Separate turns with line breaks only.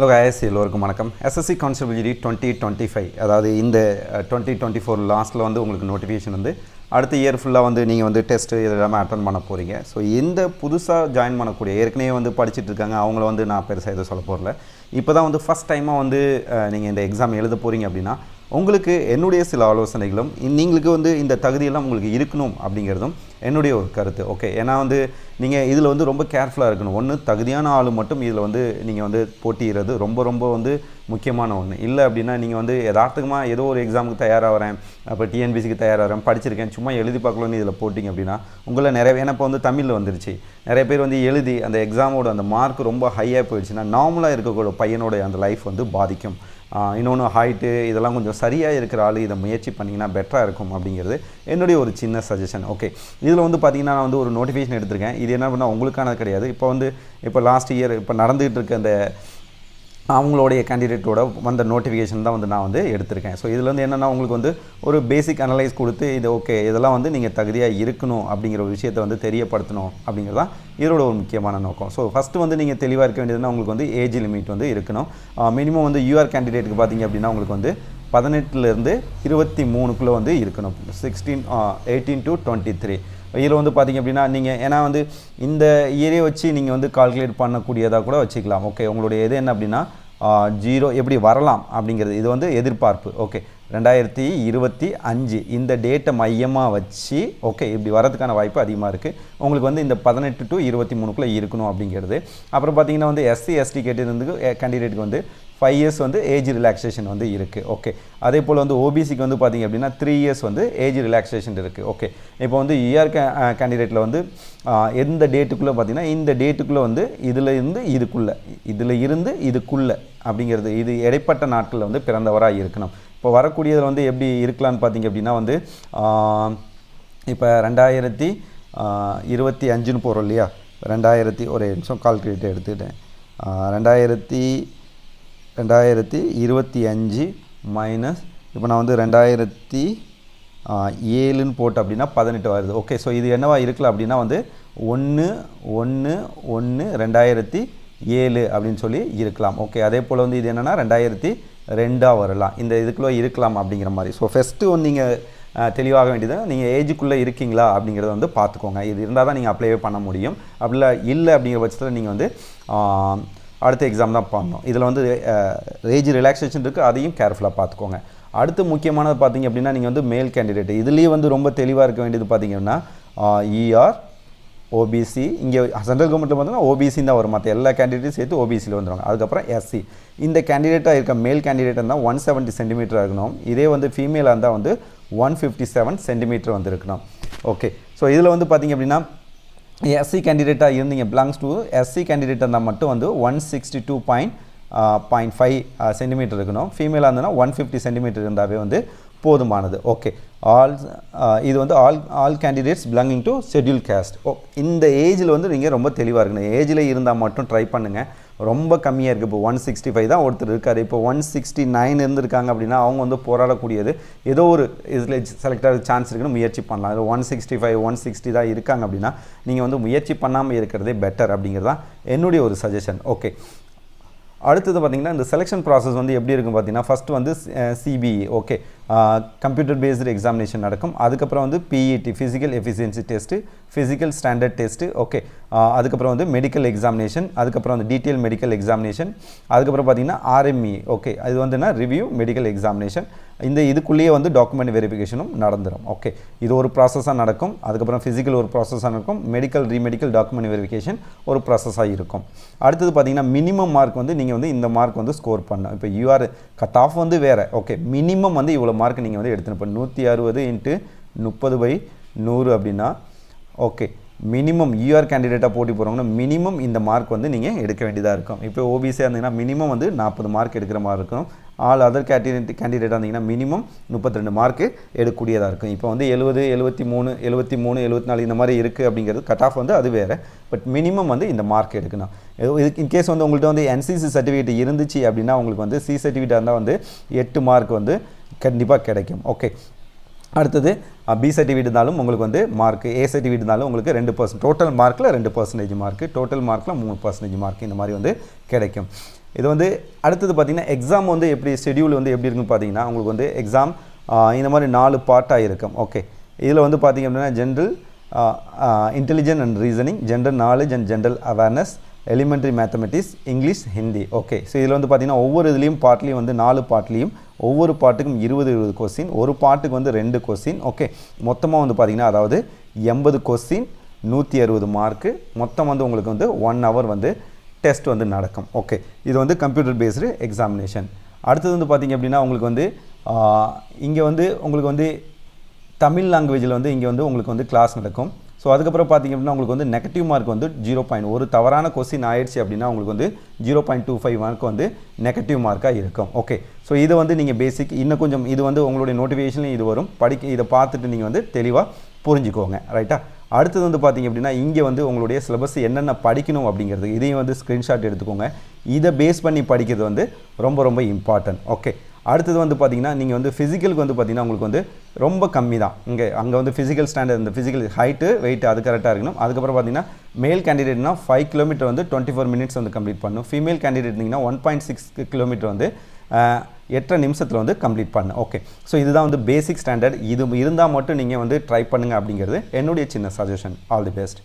Hello ஐஎஸ் எல்லோருக்கும் வணக்கம். எஸ்எஸ்சி கான்ஸ்டபிலிட்டி டுவெண்ட்டி டுவெண்ட்டி ஃபைவ் அதாவது இந்த டுவெண்ட்டி டுவெண்ட்டி ஃபோர் லாஸ்ட்டில் வந்து உங்களுக்கு நோட்டிஃபிகேஷன் வந்து அடுத்த இயர் ஃபுல்லாக வந்து நீங்கள் வந்து டெஸ்ட்டு இதெல்லாமே அட்டன் பண்ண போகிறீங்க ஸோ இந்த புதுசாக ஜாயின் பண்ணக்கூடிய ஏற்கனவே வந்து படிச்சுட்டு இருக்காங்க. அவங்கள வந்து நான் பெருசாக எதுவும் சொல்ல போகிறல இப்போ தான் வந்து ஃபஸ்ட் டைமாக வந்து நீங்கள் இந்த எக்ஸாம் எழுத போகிறீங்க அப்படின்னா உங்களுக்கு என்னுடைய சில ஆலோசனைகளும் நீங்களுக்கு வந்து இந்த தகுதியெல்லாம் உங்களுக்கு இருக்கணும் அப்படிங்கிறதும் என்னுடைய ஒரு கருத்து. ஓகே ஏன்னா வந்து நீங்கள் இதில் வந்து ரொம்ப கேர்ஃபுல்லாக இருக்கணும். ஒன்று தகுதியான ஆள் மட்டும் இதில் வந்து நீங்கள் வந்து போட்டியிடுறது ரொம்ப ரொம்ப வந்து முக்கியமான ஒன்று இல்லை அப்படின்னா நீங்கள் வந்து யதார்த்தமாக ஏதோ ஒரு எக்ஸாமுக்கு தயாராக வரேன் அப்போ டிஎன்பிசிக்கு தயாராக வரேன் படிச்சிருக்கேன். சும்மா எழுதி பார்க்கலன்னு இதில் போட்டிங்க அப்படின்னா உங்களை நிறைய ஏன்னா இப்போ வந்து தமிழில் வந்துருச்சு. நிறைய பேர் வந்து எழுதி அந்த எக்ஸாமோட அந்த மார்க் ரொம்ப ஹையாக போயிடுச்சுன்னா நார்மலாக இருக்கக்கூடிய பையனோட அந்த லைஃப் வந்து பாதிக்கும். இன்னொன்று ஹைட்டு இதெல்லாம் கொஞ்சம் சரியாக இருக்கிற ஆள் இதை முயற்சி பண்ணிங்கன்னா பெட்டராக இருக்கும் அப்படிங்கிறது என்னுடைய ஒரு சின்ன சஜஷன் ஓகே இதில் வந்து பார்த்திங்கன்னா நான் வந்து ஒரு நோட்டிஃபிகேஷன் எடுத்திருக்கேன். இது என்ன பண்ணால் உங்களுக்கானது கிடையாது. இப்போ வந்து இப்போ லாஸ்ட் இயர் இப்போ நடந்துகிட்டு இருக்க அந்த அவங்களுடைய கேண்டிடேட்டோட வந்த நோட்டிஃபிகேஷன் தான் வந்து நான் வந்து எடுத்திருக்கேன். ஸோ இதில் வந்து என்னென்னா உங்களுக்கு வந்து ஒரு பேசிக் அனலைஸ் கொடுத்து இது ஓகே இதெல்லாம் வந்து நீங்கள் தகுதியாக இருக்கணும் அப்படிங்கிற ஒரு விஷயத்தை வந்து தெரியப்படுத்தணும் அப்படிங்கிறது தான் இதோட ஒரு முக்கியமான நோக்கம். ஸோ ஃபஸ்ட்டு வந்து நீங்கள் தெளிவாக இருக்க வேண்டியதுன்னா உங்களுக்கு வந்து ஏஜ் லிமிட் வந்து இருக்கணும். மினிமம் வந்து யூஆர் கேண்டிடேட்டுக்கு பார்த்தீங்க அப்படின்னா உங்களுக்கு வந்து பதினெட்டுலேருந்து இருபத்தி மூணுக்குள்ளே வந்து இருக்கணும். Sixteen eighteen to twenty three இதில் வந்து பார்த்திங்க அப்படின்னா நீங்கள் ஏன்னா வந்து இந்த இயரே வச்சு நீங்கள் வந்து கால்குலேட் பண்ணக்கூடியதாக கூட வச்சுக்கலாம். ஓகே உங்களுடைய இது என்ன அப்படின்னா ஜீரோ எப்படி வரலாம் அப்படிங்கிறது. இது வந்து எதிர்பார்ப்பு. ஓகே. ரெண்டாயிரத்தி இருபத்தி அஞ்சு இந்த டேட்டை மையமாக வச்சு ஓகே இப்படி வரதுக்கான வாய்ப்பு அதிகமாக இருக்குது உங்களுக்கு வந்து இந்த பதினெட்டு டு இருபத்தி மூணுக்குள்ளே இருக்கணும் அப்படிங்கிறது. அப்புறம் பார்த்தீங்கன்னா வந்து எஸ்சி எஸ்டி கேட்டதுக்கு கேண்டிடேட்டுக்கு வந்து ஃபைவ் இயர்ஸ் வந்து ஏஜ் ரிலாக்ஸேஷன் வந்து இருக்குது ஓகே. அதே போல் வந்து ஓபிசிக்கு வந்து பார்த்திங்க அப்படின்னா த்ரீ இயர்ஸ் வந்து ஏஜ் ரிலாக்ஸேஷன் இருக்குது ஓகே. இப்போ வந்து இஆர் கே கேண்டிடேட்டில் வந்து எந்த டேட்டுக்குள்ளே பார்த்திங்கன்னா இந்த டேட்டுக்குள்ளே வந்து இதில் இருந்து இதுக்குள்ளே இதில் இருந்து இதுக்குள்ளே அப்படிங்கிறது இது இடைப்பட்ட நாட்களில் வந்து பிறந்தவராக இருக்கணும். இப்போ வரக்கூடியதில் வந்து எப்படி இருக்கலான்னு பார்த்தீங்க அப்படின்னா வந்து இப்போ ரெண்டாயிரத்தி இருபத்தி அஞ்சுன்னு போகிறோம் இல்லையா? ரெண்டாயிரத்தி ஒரு நிமிஷம் கால்குலேட்டர் எடுத்துக்கிட்டேன். ரெண்டாயிரத்தி ரெண்டாயிரத்தி இருபத்தி அஞ்சு மைனஸ் இப்போ நான் வந்து ரெண்டாயிரத்தி ஏழுன்னு போட்டு அப்படின்னா பதினெட்டு வருது. ஓகே ஸோ இது என்னவா இருக்கலாம் அப்படின்னா வந்து ஒன்று ஒன்று ஒன்று ரெண்டாயிரத்தி ஏழு அப்படின்னு சொல்லி இருக்கலாம். ஓகே அதே போல் வந்து இது என்னென்னா ரெண்டாயிரத்தி ரெண்டாக வரலாம். இந்த இதுக்குள்ளே இருக்கலாம் அப்படிங்கிற மாதிரி. ஸோ ஃபஸ்ட்டு வந்து நீங்கள் தெளிவாக வேண்டியது நீங்கள் ஏஜுக்குள்ளே இருக்கீங்களா அப்படிங்கிறத வந்து பார்த்துக்கோங்க. இது இருந்தால் தான் நீங்கள் அப்ளைவே பண்ண முடியும். அப்படில இல்லை அப்படிங்கிற பட்சத்தில் நீங்கள் வந்து அடுத்த எக்ஸாம் தான் பண்ணணும். இதில் வந்து ஏஜ் ரிலாக்ஸேஷன் இருக்குது அதையும் கேர்ஃபுல்லாக பார்த்துக்கோங்க. அடுத்து முக்கியமானது பார்த்தீங்க அப்படின்னா நீங்கள் வந்து மேல் கேண்டிடேட் இதுலேயே வந்து ரொம்ப தெளிவாக இருக்க வேண்டியது பார்த்தீங்கன்னா இஆர் ஓபிசி இங்கே சென்ட்ரல் கவர்மெண்ட்டில் பார்த்தோன்னா ஓபிசி தான் வரும். மற்ற எல்லா கேண்டிடேட்டும் சேர்த்து ஓபிசியில் வந்துடுவாங்க அதுக்கப்புறம் எஸ்சி இந்த கேண்டிடேட்டாக இருக்க மேல் கேண்டிடேட் இருந்தால் ஒன் செவன்ட்டி சென்டிமீட்டர் இருக்கணும். இதே வந்து ஃபீமேலாக இருந்தால் வந்து ஒன் ஃபிஃப்டி செவன் சென்டிமீட்டர் வந்து இருக்கணும் ஓகே ஸோ இதில் வந்து பார்த்திங்க அப்படின்னா எஸ்சி கேண்டிடேட்டாக இருந்தீங்க பிலாங்ஸ் டு எஸ்சி கேண்டிடேட் இருந்தால் மட்டும் வந்து one sixty two point point five centimetre இருக்கணும். ஃபீமேலாக இருந்ததுன்னா ஒன் ஃபிஃப்டி சென்டிமீட்டர் இருந்தாவே வந்து போதுமானது ஓகே ஆல் uh, இது வந்து all all candidates belonging to schedule caste ஓ இந்த ஏஜில் வந்து நீங்கள் ரொம்ப தெளிவாக இருக்கணும். ஏஜில் இருந்தால் மட்டும் ட்ரை பண்ணுங்கள் ரொம்ப கம்மியாக இருக்குது இப்போ ஒன் சிக்ஸ்டி ஃபைவ் தான் ஒருத்தர் இருக்கார். இப்போ ஒன் சிக்ஸ்டி நைன் இருந்திருக்காங்க அப்படின்னா அவங்க வந்து போராடக்கூடியது. ஏதோ ஒரு இதில் செலக்ட் ஆகிற சான்ஸ் இருக்குன்னு முயற்சி பண்ணலாம். இது one sixty five one sixty தான் இருக்காங்க அப்படின்னா நீங்கள் வந்து முயற்சி பண்ணாமல் இருக்கிறதே பெட்டர் அப்படிங்கிறது தான் என்னுடைய ஒரு சஜஷன் ஓகே அடுத்தது பார்த்திங்கன்னா இந்த செலெக்ஷன் ப்ராசஸ் வந்து எப்படி இருக்கும் பார்த்தீங்கன்னா ஃபஸ்ட்டு வந்து uh, CBE okay computer based examination நடக்கும். அதுக்கப்புறம் வந்து PET physical efficiency test physical standard test okay அதுக்கப்புறம் வந்து மெடிக்கல் எக்ஸாமினேஷன் அதுக்கப்புறம் வந்து டீட்டெயில் மெடிக்கல் எக்ஸாமினேஷன் அதுக்கப்புறம் பார்த்திங்கன்னா ஆர்எம்இ ஓகே அது வந்துன்னா ரிவ்யூ மெடிக்கல் எக்ஸாமினேஷன் இந்த இதுக்குள்ளேயே வந்து டாக்குமெண்ட் வெரிஃபிகேஷனும் நடந்துடும் ஓகே இது ஒரு ப்ராசஸாக நடக்கும். அதுக்கப்புறம் ஃபிசிக்கல் ஒரு ப்ராசஸாக நடக்கும். மெடிக்கல் ரீமெடிக்கல் டாக்குமெண்ட் வெரிஃபிகேஷன் ஒரு ப்ராசஸாக இருக்கும். அடுத்தது பார்த்திங்கன்னா மினிமம் மார்க் வந்து நீங்கள் வந்து இந்த மார்க் வந்து ஸ்கோர் பண்ணணும் இப்போ யூஆர் கட் ஆஃப் வந்து வேறு ஓகே மினிமம் வந்து இவ்வளோ மார்க் நீங்கள் வந்து எடுத்துன்னு இப்போ நூற்றி அறுபது இன்ட்டு முப்பது பை நூறு அப்படின்னா ஓகே மினிமம் யூஆர் கேண்டிடேட்டாக போட்டி போகிறவங்கன்னா மினிமம் இந்த மார்க் வந்து நீங்கள் எடுக்க வேண்டியதாக இருக்கும். இப்போ ஓபிசியாக இருந்தீங்கன்னா மினிமம் வந்து நாற்பது மார்க் எடுக்கிற மாதிரி இருக்கும். ஆல் அதர் கேண்டிடேட் கேண்டிடேட்டாக இருந்தீங்கன்னா மினிமம் முப்பத்தி ரெண்டு மார்க்கு எடுக்கக்கூடியதாக இருக்கும். இப்போ வந்து எழுபது எழுபத்தி மூணு எழுபத்தி மூணு எழுபத்தி நாலு இந்த மாதிரி இருக்குது அப்படிங்கிறது கட் ஆஃப் வந்து அது வேறு. பட் மினிமம் வந்து இந்த மார்க் எடுக்கணும். இது இன்கேஸ் வந்து உங்கள்கிட்ட வந்து என்சிசி சர்டிஃபிகேட் இருந்துச்சு அப்படின்னா உங்களுக்கு வந்து சி சர்டிஃபிகேட்டாக இருந்தால் வந்து எட்டு மார்க் வந்து கண்டிப்பாக கிடைக்கும். ஓகே அடுத்தது பி சர்டிஃபிகேட் இருந்தாலும் உங்களுக்கு வந்து மார்க் ஏ சர்டிஃபிகேட் இருந்தாலும் உங்களுக்கு ரெண்டு பர்சன்ட் டோட்டல் மார்க்கில் ரெண்டு பர்சன்டேஜ் மார்க் டோட்டல் மார்க்கில் மூணு பர்சன்டேஜ் மார்க் இந்த மாதிரி வந்து கிடைக்கும். இது வந்து அடுத்தது பார்த்தீங்கன்னா எக்ஸாம் வந்து எப்படி ஷெடியூல் வந்து எப்படி இருக்குன்னு பார்த்தீங்கன்னா உங்களுக்கு வந்து எக்ஸாம் இந்த மாதிரி நாலு பார்ட்டாக இருக்கும் ஓகே இதில் வந்து பார்த்தீங்க அப்படின்னா general intelligent and reasoning general knowledge and general awareness elementary mathematics English Hindi okay so இதில் வந்து பார்த்தீங்கன்னா ஒவ்வொரு இதுலேயும் பாட்லேயும் வந்து நாலு பாட்லேயும் ஒவ்வொரு பாட்டுக்கும் இருபது இருபது கொஸ்டின் ஒரு பாட்டுக்கு வந்து ரெண்டு கொஸ்டின் ஓகே மொத்தமாக வந்து பார்த்திங்கன்னா அதாவது எண்பது கொஸ்டின் நூற்றி அறுபது மார்க்கு மொத்தம் வந்து உங்களுக்கு வந்து ஒன் ஹவர் வந்து டெஸ்ட் வந்து நடக்கும். ஓகே இது வந்து கம்ப்யூட்டர் பேஸ்டு எக்ஸாமினேஷன் அடுத்தது வந்து பார்த்தீங்க அப்படின்னா உங்களுக்கு வந்து இங்கே வந்து உங்களுக்கு வந்து தமிழ் லாங்குவேஜில் வந்து இங்கே வந்து உங்களுக்கு வந்து கிளாஸ் நடக்கும். ஸோ அதுக்கப்புறம் பார்த்தீங்க அப்படின்னா உங்களுக்கு வந்து நெகட்டிவ் மார்க் வந்து ஜீரோ பாயிண்ட் ஒரு தவறான கொஸ்டின் ஆயிடுச்சு அப்படின்னா உங்களுக்கு வந்து zero point two five mark வந்து நெகட்டிவ் மார்க்காக இருக்கும். ஓகே ஸோ இது வந்து நீங்கள் பேசிக் இன்னும் கொஞ்சம் இது வந்து உங்களுடைய நோட்டிஃபிகேஷன்லையும் இது வரும். படிக்க இதை பார்த்துட்டு நீங்கள் வந்து தெளிவாக புரிஞ்சுக்கோங்க. ரைட்டா அடுத்தது வந்து பார்த்தீங்க அப்படின்னா இங்கே வந்து உங்களுடைய சிலபஸ் என்னென்ன படிக்கணும் அப்படிங்கிறது இதையும் வந்து ஸ்க்ரீன்ஷாட் எடுத்துக்கோங்க. இதை பேஸ் பண்ணி படிக்கிறது வந்து ரொம்ப ரொம்ப இம்பார்ட்டன்ட் ஓகே அடுத்தது வந்து பார்த்தீங்கன்னா நீங்கள் வந்து ஃபிசிக்கலுக்கு வந்து பார்த்தீங்கன்னா உங்களுக்கு வந்து ரொம்ப கம்மி தான் இங்கே அங்கே வந்து ஃபிசிக்கல் ஸ்டாண்டர்ட் இந்த ஃபிசிக்கல் ஹைட்டு வெயிட் அது கரெக்டாக இருக்கணும். அதுக்கப்புறம் பார்த்தீங்கன்னா மேல் கேண்டிடேட்னா ஃபைவ் கிலோமீட்டர் வந்து டுவெண்ட்டி ஃபோர் மினிட்ஸ் வந்து கம்ப்ளீட் பண்ணணும். ஃபீமேல் கேண்டிடேட் இருந்தீங்கன்னா ஒன் பாயிண்ட் சிக்ஸ் கிலோமீட்டர் வந்து எட்டரை நிமிஷத்தில் வந்து கம்ப்ளீட் பண்ண ஓகே ஸோ இதுதான் வந்து பேசிக் ஸ்டாண்டர்ட் இது இருந்தால் மட்டும் நீங்கள் வந்து ட்ரை பண்ணுங்கள் அப்படிங்கிறது என்னுடைய சின்ன சஜஷன் ஆல் தி பெஸ்ட்